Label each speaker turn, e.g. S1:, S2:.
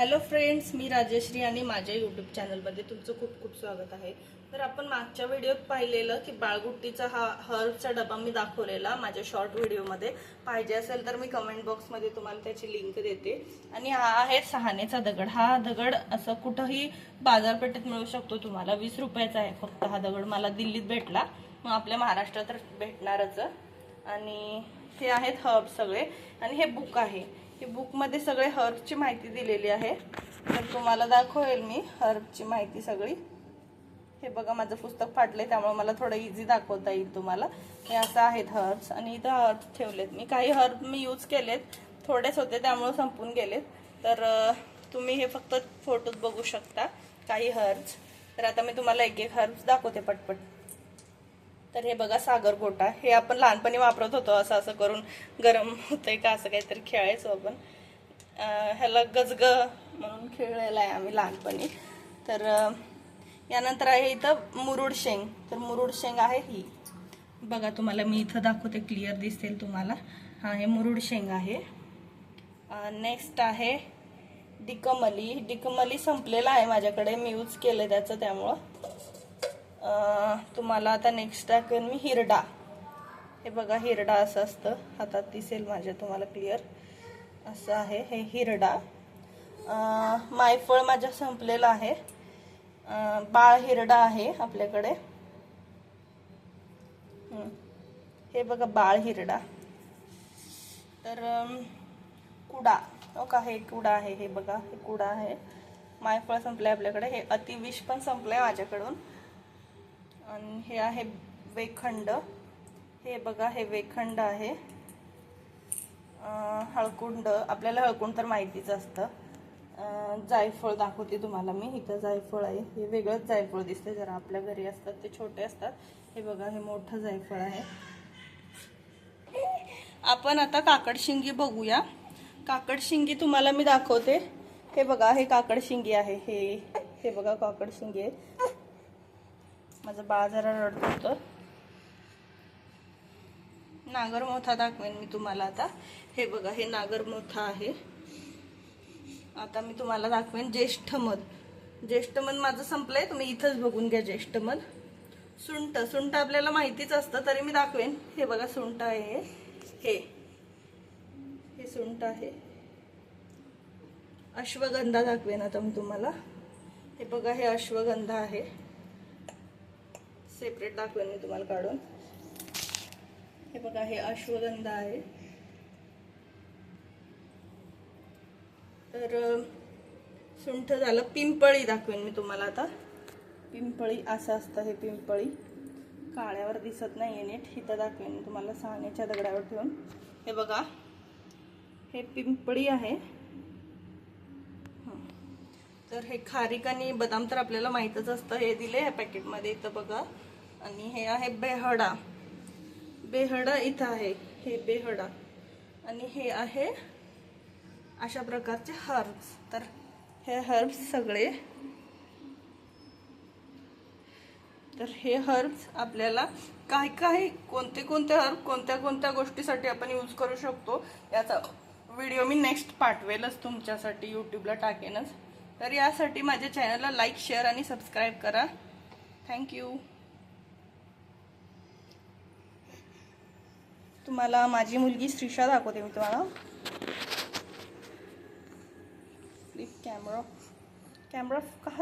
S1: Hello friends मी राजश्री आणि माझ्या YouTube चॅनलमध्ये तुमचं खूप खूप स्वागत आहे. तर आपण मागच्या व्हिडिओत पाहिलेलं की बाळगुट्टीचा हा हर्बचा डबा मी दाखवलेला माझ्या शॉर्ट व्हिडिओमध्ये पाहिजे असेल तर मी कमेंट बॉक्समध्ये तुम्हाला त्याची लिंक देते. आणि हा आहे सहानेचा दगड. हा दगड असं कुठंही बाजारपेठेत मिळू शकतो. तुम्हाला वीस रुपयाचा आहे फक्त. हा दगड मला दिल्लीत भेटला. मग आपल्या महाराष्ट्रात भेटणारच. आणि हे आहेत हर्ब सगळे. आणि हे बुक आहे. ही बुकमध्ये सगळे हर्बची माहिती दिलेली आहे. तर तुम्हाला दाखवेल मी हर्बची माहिती सगळी. हे बघा माझं पुस्तक फाटलंय त्यामुळे मला थोडं इझी दाखवता येईल तुम्हाला. हे असं आहेत हर्ब्स आणि इथं हर्ब्स ठेवलेत मी. काही हर्ब मी यूज केलेत थोडेच होते त्यामुळे संपून गेलेत. तर तुम्ही हे फक्त फोटोत बघू शकता काही हर्ब्स तर आता मी तुम्हाला एक एक हर्ब्स दाखवते पटपट. तर हे बघा सागर गोटा. हे आपण लहानपणी वापरत होतो असं असं करून गरम होतंय का असं काहीतरी खेळायचो आपण. ह्याला गजग म्हणून खेळलेला आहे आम्ही लहानपणी. तर यानंतर आहे इथं मुरुड शेंग. तर मुरुड शेंग आहे ही. बघा तुम्हाला मी इथं दाखवते क्लिअर दिसेल तुम्हाला. हा हे मुरुड शेंग आहे. नेक्स्ट आहे डिकमली. डिकमली संपलेला आहे माझ्याकडे. मी यूज केलं त्याचं त्यामुळं. तुम्हाला आता नेक्स्ट टाकेन मी हिरडा. हे बघा हिरडा असं असतं. हातात दिसेल माझ्या तुम्हाला क्लिअर असं आहे हे हिरडा. मायफळ माझ्या संपलेलं आहे. बाळ हिरडा आहे आपल्याकडे. हे बघा बाळ हिरडा. तर कुडा. हो का हे कुडा आहे हे बघा हे कुडा आहे. मायफळ संपलंय आपल्याकडे. हे अतिविष पण संपलं आहे माझ्याकडून. आणि हे आहे वेखंड. हे बघा हे वेखंड आहे. हळकुंड. आपल्याला हळकुंड तर माहितीच असतं. जायफळ दाखवते तुम्हाला मी. इथं जायफळ आहे. हे वेगळंच जायफळ दिसते जरा आपल्या घरी असतात ते छोटे असतात. हे बघा हे मोठं जायफळ आहे. आपण आता काकडशिंगी बघूया. काकडशिंगी तुम्हाला मी दाखवते. हे बघा हे काकडशिंगी आहे. हे हे बघा काकडशिंगी आहे. माझं बाळ जरा रडत होतं. नागरमोथा दाखवेन मी तुम्हाला आता. हे बघा हे नागरमोथा आहे. आता मी तुम्हाला दाखवेन ज्येष्ठमध ज्येष्ठमध माझं संपलंय तुम्ही इथंच बघून घ्या ज्येष्ठमध सुंट सुंट आपल्याला माहितीच असतं तरी मी दाखवेन. हे बघा सुंट आहे. हे हे. हे सुंट आहे. अश्वगंधा दाखवेन आता मी तुम्हाला. हे बघा हे अश्वगंधा आहे. सेपरेट दाखवेन मी तुम्हाला काढून. हे बघा हे अश्वगंधा आहे. तर सुंठ झालं. पिंपळी दाखवेन मी तुम्हाला आता. पिंपळी असं असतं हे पिंपळी. काळ्यावर दिसत नाही आहे नीट. इथं दाखवेन मी तुम्हाला सहाण्याच्या दगडावर ठेवून. हे बघा हे पिंपळी आहे. तर हे खारीक आणि बदाम तर आपल्याला माहीतच असतं. हे दिले ह्या पॅकेटमध्ये इथं बघा. आणि हे आहे बेहडा. बेहडा इथं आहे. हे बेहडा. आणि हे आहे अशा प्रकारचे हर्ब्स तर हे हर्ब्स सगळे. तर हे हर्ब्स आपल्याला काय काय कोणते कोणते हर्ब कोणत्या कोणत्या गोष्टीसाठी आपण यूज करू शकतो याचा व्हिडिओ मी नेक्स्ट पाठवेलच तुमच्यासाठी यूट्यूबला टाकेनच. तर यासाठी माझ्या चॅनलला लाईक शेअर आणि सबस्क्राईब करा. थँक्यू तुम्हाला माझी मुलगी श्रीषा दाखवते मी तुम्हाला. प्लीज कॅमेरा कॅमेरा कहा